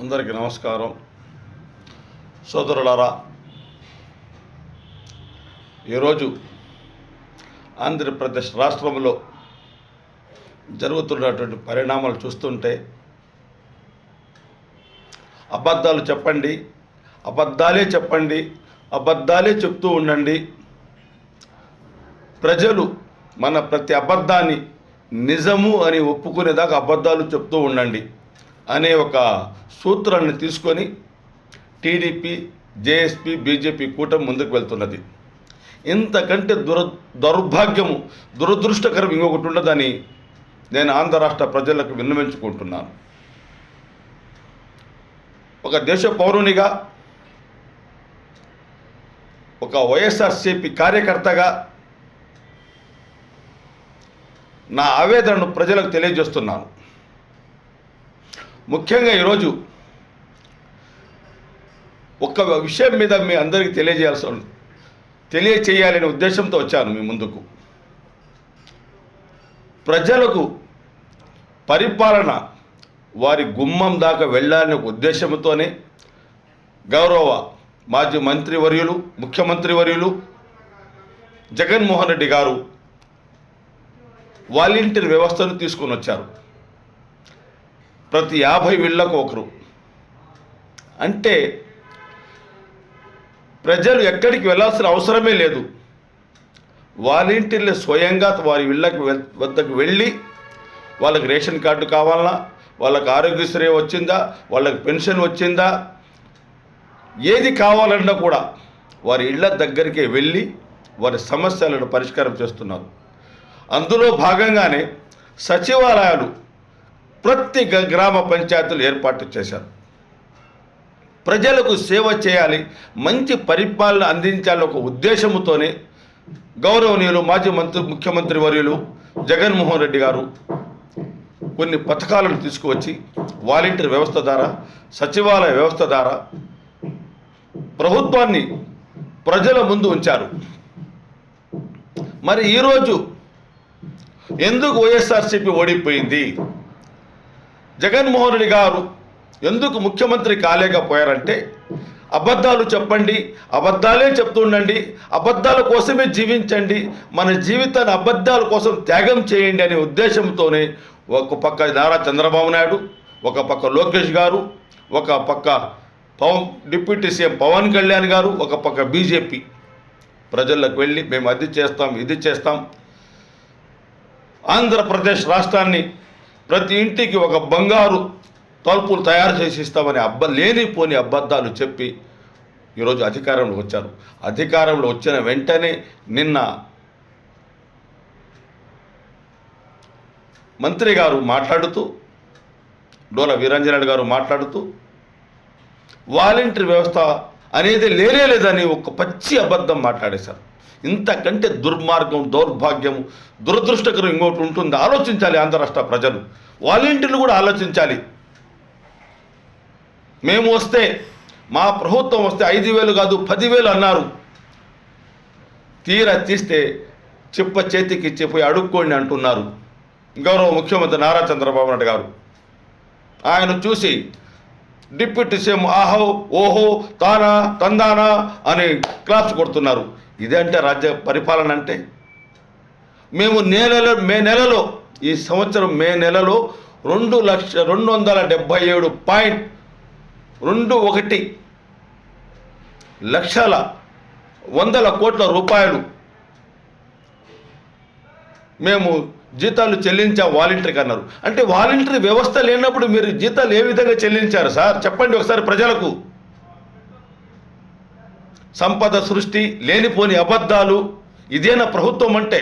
అందరికీ నమస్కారం. సోదరులారా ఈరోజు ఆంధ్రప్రదేశ్ రాష్ట్రంలో జరుగుతున్నటువంటి పరిణామాలు చూస్తుంటే అబద్ధాలు చెప్పండి అబద్ధాలే చెప్పండి అబద్ధాలే చెప్తూ ఉండండి. ప్రజలు మన ప్రతి అబద్ధాన్ని నిజము అని ఒప్పుకునేదాకా అబద్ధాలు చెప్తూ ఉండండి. అనే ఒక సూత్రాన్ని తీసుకొని టీడీపీ జేఎస్పీ బీజేపీ కూటమి ముందుకు వెళ్తున్నది. ఇంతకంటే దుర దౌర్భాగ్యము దురదృష్టకరం ఇంకొకటి ఉండదని నేను ఆంధ్ర రాష్ట్ర ప్రజలకు విన్నవించుకుంటున్నాను. ఒక దేశ పౌరునిగా ఒక వైఎస్ఆర్సిపి కార్యకర్తగా నా ఆవేదనను ప్రజలకు తెలియజేస్తున్నాను. ముఖ్యంగా ఈరోజు ఒక విషయం మీద మీ అందరికీ తెలియజేయాల్సి ఉంది. తెలియచేయాలనే ఉద్దేశంతో వచ్చాను మీ ముందుకు. ప్రజలకు పరిపాలన వారి గుమ్మం దాకా వెళ్ళాలనే ఉద్దేశంతోనే గౌరవ మాజీ మంత్రివర్యులు ముఖ్యమంత్రి వర్యులు జగన్మోహన్ రెడ్డి గారు వాలంటీర్ వ్యవస్థను తీసుకొని వచ్చారు. ప్రతి యాభై ఇళ్ళకు ఒకరు. అంటే ప్రజలు ఎక్కడికి వెళ్ళాల్సిన అవసరమే లేదు. వాలంటీర్లు స్వయంగా వారి ఇళ్ళకి వద్దకు వెళ్ళి వాళ్ళకి రేషన్ కార్డు కావాలన్నా వాళ్ళకి ఆరోగ్యశ్రీ వచ్చిందా వాళ్ళకి పెన్షన్ వచ్చిందా ఏది కావాలన్నా కూడా వారి ఇళ్ళ దగ్గరికే వెళ్ళి వారి సమస్యలను పరిష్కారం చేస్తున్నారు. అందులో భాగంగానే సచివాలయాలు ప్రతి గ- గ్రామ పంచాయతీలు ఏర్పాటు చేశారు. ప్రజలకు సేవ చేయాలి మంచి పరిపాలన అందించాలని ఒక ఉద్దేశంతోనే గౌరవనీయులు మాజీ మంత్రి ముఖ్యమంత్రి వర్యులు జగన్మోహన్ రెడ్డి గారు కొన్ని పథకాలను తీసుకువచ్చి వాలంటీర్ వ్యవస్థ ద్వారా సచివాలయ వ్యవస్థ ద్వారా ప్రభుత్వాన్ని ప్రజల ముందు ఉంచారు. మరి ఈరోజు ఎందుకు వైఎస్ఆర్సీపీ ఓడిపోయింది? జగన్మోహన్ రెడ్డి గారు ఎందుకు ముఖ్యమంత్రి కాలేకపోయారంటే అబద్ధాలు చెప్పండి అబద్ధాలే చెప్తుండండి అబద్ధాల కోసమే జీవించండి మన జీవితాన్ని అబద్ధాల కోసం త్యాగం చేయండి అనే ఉద్దేశంతోనే ఒక పక్క నారా చంద్రబాబు నాయుడు ఒక పక్క లోకేష్ గారు ఒక పక్క పవన్ డిప్యూటీ సీఎం పవన్ కళ్యాణ్ గారు ఒక పక్క బీజేపీ ప్రజలకు వెళ్ళి మేము అది చేస్తాం ఇది చేస్తాం. ఆంధ్రప్రదేశ్ రాష్ట్రాన్ని ప్రతి ఇంటికి ఒక బంగారు తలుపులు తయారు చేసి ఇస్తామని అబ్బ లేనిపోని అబద్ధాలు చెప్పి ఈరోజు అధికారంలో వచ్చారు. అధికారంలో వచ్చిన వెంటనే నిన్న మంత్రి గారు మాట్లాడుతూ డోల వీరంజనాయుడు గారు మాట్లాడుతూ వాలంటీర్ వ్యవస్థ అనేది లేనే లేదని ఒక పచ్చి అబద్ధం మాట్లాడేశారు. ఇంతకంటే దుర్మార్గం దౌర్భాగ్యం దురదృష్టకరం ఇంకోటి ఉంటుంది. ఆలోచించాలి ఆంధ్ర రాష్ట్ర ప్రజలు. వాలంటీర్లు కూడా ఆలోచించాలి. మేము వస్తే మా ప్రభుత్వం వస్తే ఐదు వేలు కాదు పదివేలు అన్నారు. తీరా తీస్తే చిప్ప చేతికి చెప్పి అడుక్కోండి అంటున్నారు. గౌరవ ముఖ్యమంత్రి నారా చంద్రబాబు నాయుడు గారు. ఆయన చూసి డిప్యూటీ సీఎం ఆహో ఓహో తానా తందానా అని క్లాప్స్ కొడుతున్నారు. ఇదే అంటే రాజ్య పరిపాలన అంటే. మేము నెలలో మే నెలలో ఈ సంవత్సరం మే నెలలో రెండు లక్ష రెండు వందల డెబ్భై ఏడు పాయింట్ రెండు ఒకటి లక్షల వందల కోట్ల రూపాయలు మేము జీతాలు చెల్లించా వాలంటీర్కి అన్నారు. అంటే వాలంటీర్ వ్యవస్థ లేనప్పుడు మీరు జీతాలు ఏ విధంగా చెల్లించారు సార్? చెప్పండి ఒకసారి ప్రజలకు. సంపద సృష్టి లేనిపోని అబద్ధాలు. ఇదేనా ప్రభుత్వం అంటే?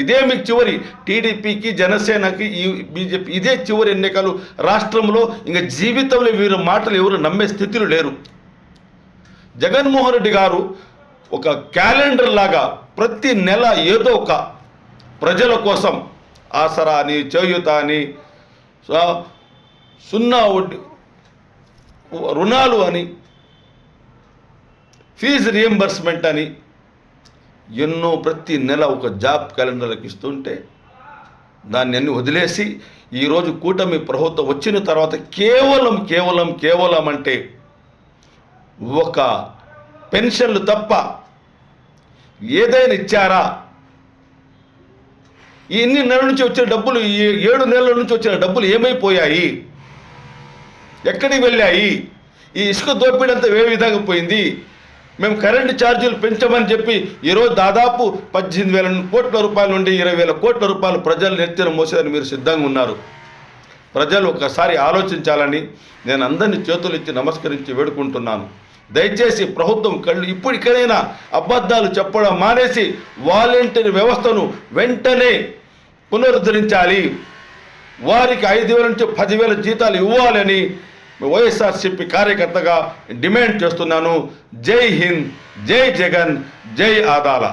ఇదే మీకు చివరి. టీడీపీకి జనసేనకి ఈ బీజేపీ ఇదే చివరి ఎన్నికలు. రాష్ట్రంలో ఇంకా జీవితంలో వీరు మాటలు ఎవరు నమ్మే స్థితిలో లేరు. జగన్మోహన్ రెడ్డి గారు ఒక క్యాలెండర్ లాగా ప్రతి నెల ఏదో ఒక ప్రజల కోసం ఆసరా అని చేయుత అని సున్నా వడ్డీ రుణాలు అని ఫీజు రియంబర్స్మెంట్ అని ఎన్నో ప్రతి నెల ఒక జాబ్ క్యాలెండర్లకు ఇస్తుంటే దాన్ని అన్ని వదిలేసి ఈరోజు కూటమి ప్రభుత్వం వచ్చిన తర్వాత కేవలం కేవలం కేవలం అంటే ఒక పెన్షన్లు తప్ప ఏదైనా ఇచ్చారా? ఈ ఎన్ని నెలల నుంచి వచ్చిన డబ్బులు ఈ ఏడు నెలల నుంచి వచ్చిన డబ్బులు ఏమైపోయాయి? ఎక్కడికి వెళ్ళాయి? ఈ ఇసుక దోపిడంతా ఏ విధంగా పోయింది? మేము కరెంటు ఛార్జీలు పెంచమని చెప్పి ఈరోజు దాదాపు పద్దెనిమిది వేల కోట్ల రూపాయల నుండి ఇరవై వేల కోట్ల రూపాయలు ప్రజలు నెత్తిన మోసేదని మీరు సిద్ధంగా ఉన్నారు. ప్రజలు ఒకసారి ఆలోచించాలని నేను అందరినీ చేతులు ఇచ్చి నమస్కరించి వేడుకుంటున్నాను. దయచేసి ప్రభుత్వం కళ్ళు ఇప్పటికైనా అబద్ధాలు చెప్పడం మానేసి వాలంటీర్ వ్యవస్థను వెంటనే పునరుద్ధరించాలి. వారికి ఐదు వేల నుంచి పదివేల జీతాలు ఇవ్వాలని వైఎస్ఆర్సిపి కార్యకర్తగా డిమాండ్ చేస్తున్నాను. జై హింద్ జై జగన్ జై ఆదాల.